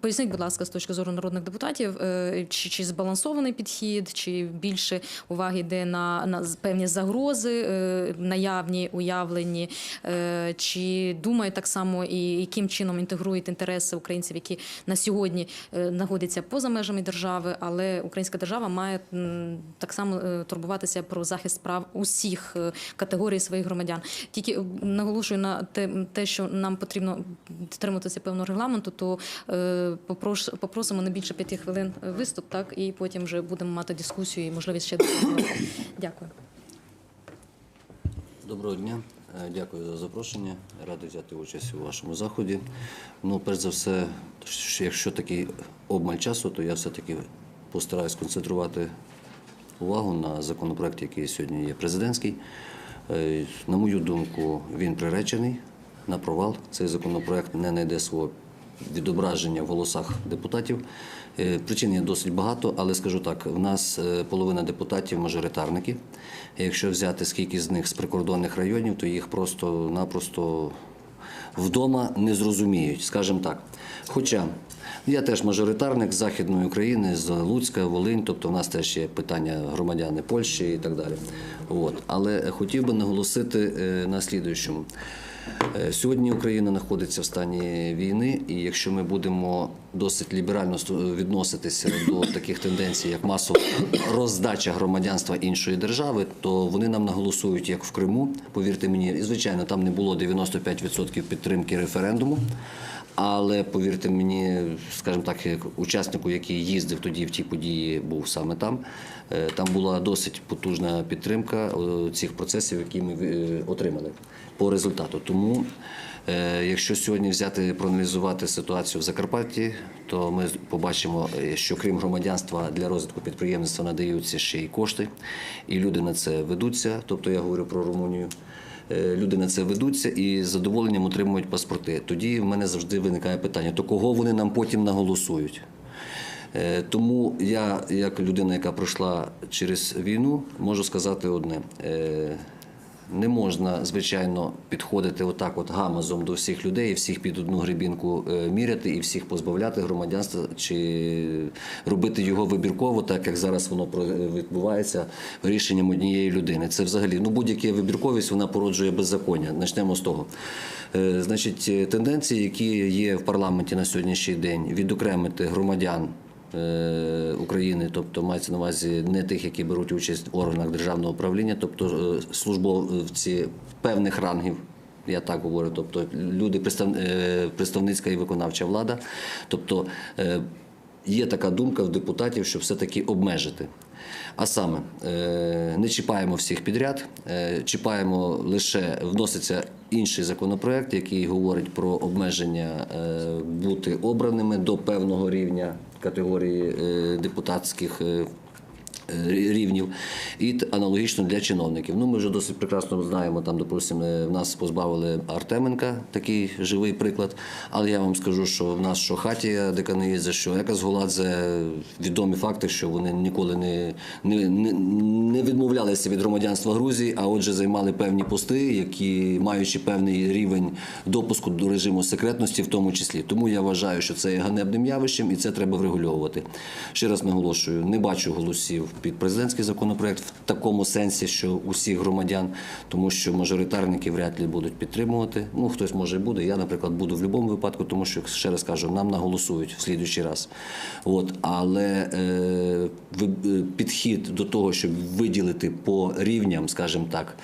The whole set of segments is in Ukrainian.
Поясніть, будь ласка, з точки зору народних депутатів, е, чи, чи збалансований підхід, чи більше уваги йде на, на певні загрози, е, наявні, уявлені, е, чи думає так само і яким чином інтегрують інтереси українців, які на сьогодні знаходяться поза межами держави, але українська держава має так само турбуватися про захист прав усіх категорій своїх громадян. Тільки наголошую на те, що нам потрібно дотримуватися певного регламенту, то попросимо не більше п'яти хвилин е, виступ, так і потім вже будемо мати дискусію і можливість ще дискутувати. Дякую. Доброго дня, Е, дякую за запрошення. Радий взяти участь у вашому заході. Ну, перш за все, якщо такий обмаль часу, то я все-таки постараюсь концентрувати увагу на законопроект, який сьогодні є президентський. Е, На мою думку, він приречений на провал. Цей законопроект не знайде свого відображення в голосах депутатів. Е, Причин є досить багато, але скажу так: в нас е, половина депутатів мажоритарники. Якщо взяти скільки з них з прикордонних районів, то їх просто-напросто вдома не зрозуміють, скажімо так. Хоча я теж мажоритарник з Західної України, з Луцька, Волинь, тобто в нас теж є питання громадяни Польщі і так далі. Але хотів би наголосити е, на слідуючому. Е, Сьогодні Україна знаходиться в стані війни, і якщо ми будемо досить ліберально відноситися до таких тенденцій, як масова роздача громадянства іншої держави, то вони нам наголосують, як в Криму. Повірте мені, і звичайно, там не було 95% підтримки референдуму. Але повірте мені, скажімо так, учаснику, який їздив тоді в ті події, був саме там. е, Там була досить потужна підтримка е, цих процесів, які ми отримали по результату. Тому, е, якщо сьогодні взяти проаналізувати ситуацію в Закарпатті, то ми побачимо, е, що крім громадянства для розвитку підприємництва надаються ще й кошти, і люди на це ведуться. Тобто я говорю про Румунію. Е, Люди на це ведуться і з задоволенням отримують паспорти. Тоді в мене завжди виникає питання: то кого вони нам потім наголосують? Тому я, як людина, яка пройшла через війну, можу сказати одне. Не можна, звичайно, підходити отак, от гамазом до всіх людей, всіх під одну грибінку е, міряти і всіх позбавляти громадянства чи робити його вибірково, так як зараз воно відбувається рішенням однієї людини. Це взагалі ну будь-яка вибірковість вона породжує беззаконня. Почнемо з того. Е, Значить, е, тенденції, які є в парламенті на сьогоднішній день, відокремити громадян. Е, України, тобто мається на увазі не тих, які беруть участь в органах державного управління, тобто е, службовці певних рангів. Я так говорю, тобто люди, е, представницька і виконавча влада. Тобто є така думка в депутатів, щоб все-таки обмежити. А саме не чіпаємо всіх підряд, чіпаємо лише вноситься інший законопроект, який говорить про обмеження бути обраними до певного рівня категорії е, депутатських. Е, рівнів і аналогічно для чиновників. Ну, ми вже досить прекрасно знаємо, там, допустимо, е, в нас позбавили Артеменка, такий живий приклад. Але я вам скажу, що в нас що Хатія Деканиїдзе, що Екас Голадзе, відомі факти, що вони ніколи не, не, не відмовлялися від громадянства Грузії, а отже займали певні пости, які маючи певний рівень допуску до режиму секретності, в тому числі. Тому я вважаю, що це є ганебним явищем, і це треба врегульовувати. Ще раз наголошую, не бачу голосів під президентський законопроект в такому сенсі, що усіх громадян, тому що мажоритарники вряд ли будуть підтримувати. Ну хтось може буде. Я, наприклад, буду в будь-якому випадку, тому що ще раз кажу, нам наголосують в слідуючий раз. От але е, е, підхід до того, щоб виділити по рівням, скажімо так,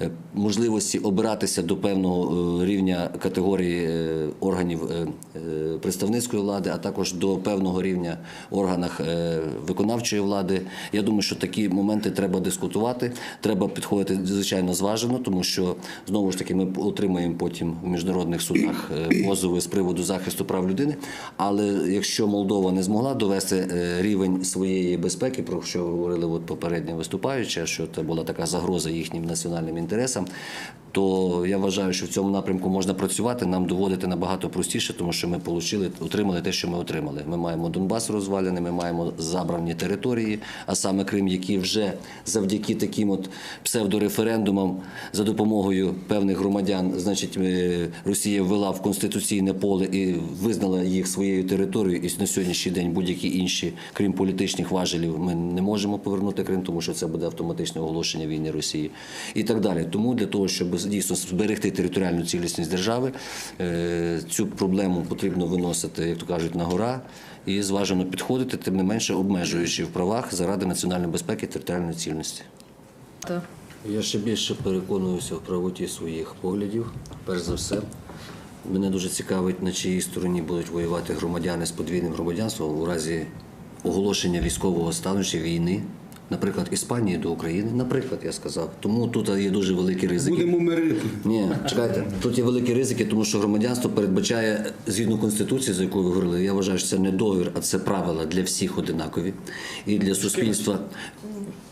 е, можливості обиратися до певного е, рівня категорії органів представницької влади, а також до певного рівня органах виконавчої влади. Я думаю, що такі моменти треба дискутувати. Треба підходити звичайно зважено, тому що знову ж таки ми отримаємо потім в міжнародних судах е, позови з приводу захисту прав людини. Але якщо Молдова не змогла довести е, рівень своєї безпеки, про що говорили от попередня виступаюча, що це була така загроза їхнім національним інтересам. То я вважаю, що в цьому напрямку можна працювати. Нам доводити набагато простіше, тому що ми получили, отримали те, що ми отримали. Ми маємо Донбас розвалений, ми маємо забрані території, а саме саме Крим, які вже завдяки таким от псевдореферендумам за допомогою певних громадян, значить, е, Росія ввела в конституційне поле і визнала їх своєю територією. І на сьогоднішній день будь-які інші, крім політичних важелів, ми не можемо повернути Крим, тому що це буде автоматичне оголошення війни Росії і так далі. Тому для того, щоб дійсно зберегти територіальну цілісність держави, е, цю проблему потрібно виносити, як то кажуть, на гора і зважено підходити, тим не менше обмежуючи в правах заради національної безпеки та територіальної цільності. Та. Я ще більше переконуюся в правоті своїх поглядів. Перш за все, мене дуже цікавить, на чиїй стороні будуть воювати громадяни з подвійним громадянством у разі оголошення військового стану чи війни. Наприклад, Іспанії до України, наприклад, я сказав. Тому тут є дуже великі ризики. Будемо мирити. Ні, чекайте, тут є великі ризики, тому що громадянство передбачає згідно конституції, за якою ви говорили. Я вважаю, що це не договір, а це правила для всіх одинакові і для суспільства.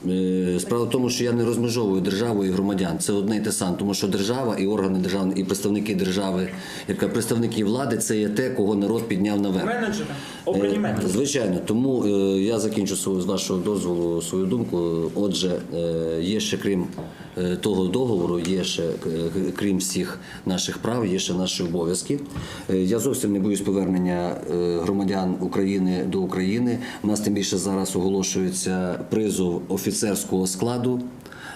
Е, Справа в тому, що я не розмежовую державу і громадян. Це одне і те саме, тому що держава і органи держави, і представники держави, яка представники влади, це є те, кого народ підняв наверх. Менеджери, обрані Е, менеджери. Звичайно, тому е, я закінчу свою з вашого дозволу свою думку. Отже, е, є ще крім е, того договору, є ще е, крім всіх наших прав, є ще наші обов'язки. Я зовсім не боюсь повернення громадян України до України. У нас тим більше зараз оголошується призов офіцерського складу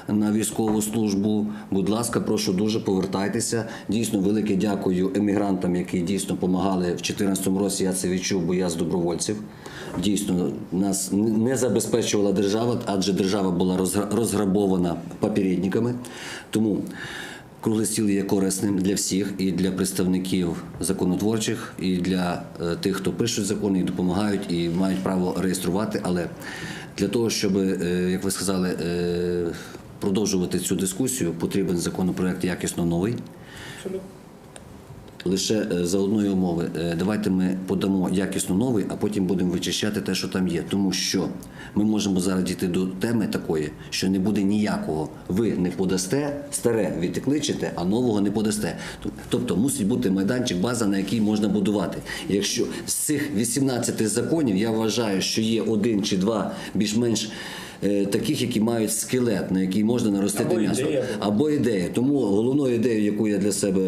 на військову службу. Будь ласка, прошу дуже повертайтеся. Дійсно, велике дякую емігрантам, які дійсно допомагали в 2014 році. Я це відчув, бо я з добровольців. Дійсно, нас не забезпечувала держава, адже держава була розгра- розграбована попередниками. Тому круглий стіл є корисним для всіх і для представників законотворчих, і для е, тих, хто пишуть закони і допомагають, і мають право реєструвати. Але для того, щоб, е, як ви сказали, е, продовжувати цю дискусію, потрібен законопроект якісно новий. Лише е, за одної умови. Е, Давайте ми подамо якісно новий, а потім будемо вичищати те, що там є. Тому що ми можемо зараз дійти до теми такої, що не буде ніякого. Ви не подасте, старе відкличете, а нового не подасте. Тобто мусить бути майданчик, база, на якій можна будувати. Якщо з цих 18 законів я вважаю, що є один чи два більш-менш. Е, Таких, які мають скелет, на який можна наростити Або м'ясо, ідея. або ідея. Тому головною ідеєю, яку я для себе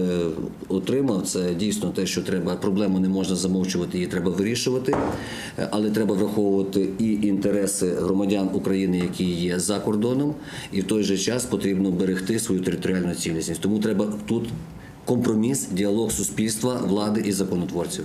отримав, це дійсно те, що треба проблему не можна замовчувати, її треба вирішувати, але треба враховувати і інтереси громадян України, які є за кордоном, і в той же час потрібно берегти свою територіальну цілісність. Тому треба тут компроміс, діалог суспільства, влади і законотворців.